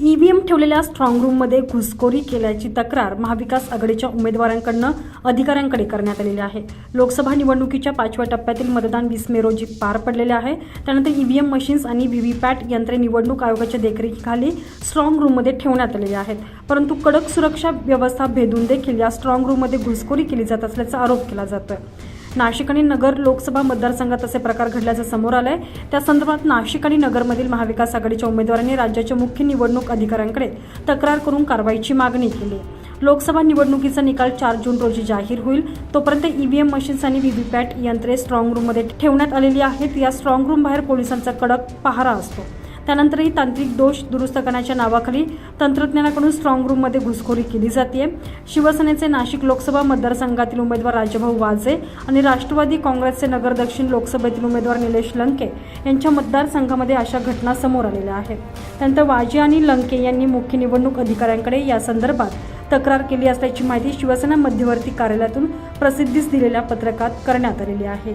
EVM ठेवलेल्या strong रूममध्ये घुसखोरी केल्याची तक्रार महाविकास आघाडीच्या उमेदवारांकडनं अधिकाऱ्यांकडे करण्यात आलेली आहे. लोकसभा निवडणुकीच्या पाचव्या टप्प्यातील मतदान वीस मे रोजी पार पडलेले आहे. त्यानंतर ईव्हीएम मशीन्स आणि व्हीव्हीपॅट यंत्रे निवडणूक आयोगाच्या देखरेखीखाली स्ट्रॉंग रूममध्ये ठेवण्यात आलेली आहेत. परंतु कडक सुरक्षा व्यवस्था भेदून देखील या स्ट्रॉंग रूममध्ये घुसखोरी केली जात असल्याचा आरोप केला जातोय. नाशिक आणि नगर लोकसभा मतदारसंघात असे प्रकार घडल्याचं समोर आलंय. त्या संदर्भात नाशिक आणि नगरमधील महाविकास आघाडीच्या उमेदवारांनी राज्याच्या मुख्य निवडणूक अधिकाऱ्यांकडे तक्रार करून कारवाईची मागणी केली. लोकसभा निवडणुकीचा निकाल चार जून रोजी जाहीर होईल. तोपर्यंत ईव्हीएम मशीन्स आणि व्हीव्हीपॅट यंत्रे स्ट्रॉंग रूममध्ये ठेवण्यात आलेली आहेत. या स्ट्रॉंग रूम बाहेर पोलिसांचा कडक पहारा असतो. त्यानंतरही तांत्रिक दोष दुरुस्त करण्याच्या नावाखाली तंत्रज्ञानाकडून स्ट्रॉंग रूममध्ये घुसखोरी केली जाते शिवसेनेचे नाशिक लोकसभा मतदारसंघातील उमेदवार राजभाऊ वाजे आणि राष्ट्रवादी काँग्रेसचे नगर दक्षिण लोकसभेतील उमेदवार निलेश लंके यांच्या मतदारसंघामध्ये अशा घटना समोर आलेल्या आहेत. त्यानंतर वाजे आणि लंके यांनी मुख्य निवडणूक अधिकाऱ्यांकडे या संदर्भात तक्रार केली असल्याची माहिती शिवसेना मध्यवर्ती कार्यालयातून प्रसिद्धीस दिलेल्या पत्रकात करण्यात आलेली आहे.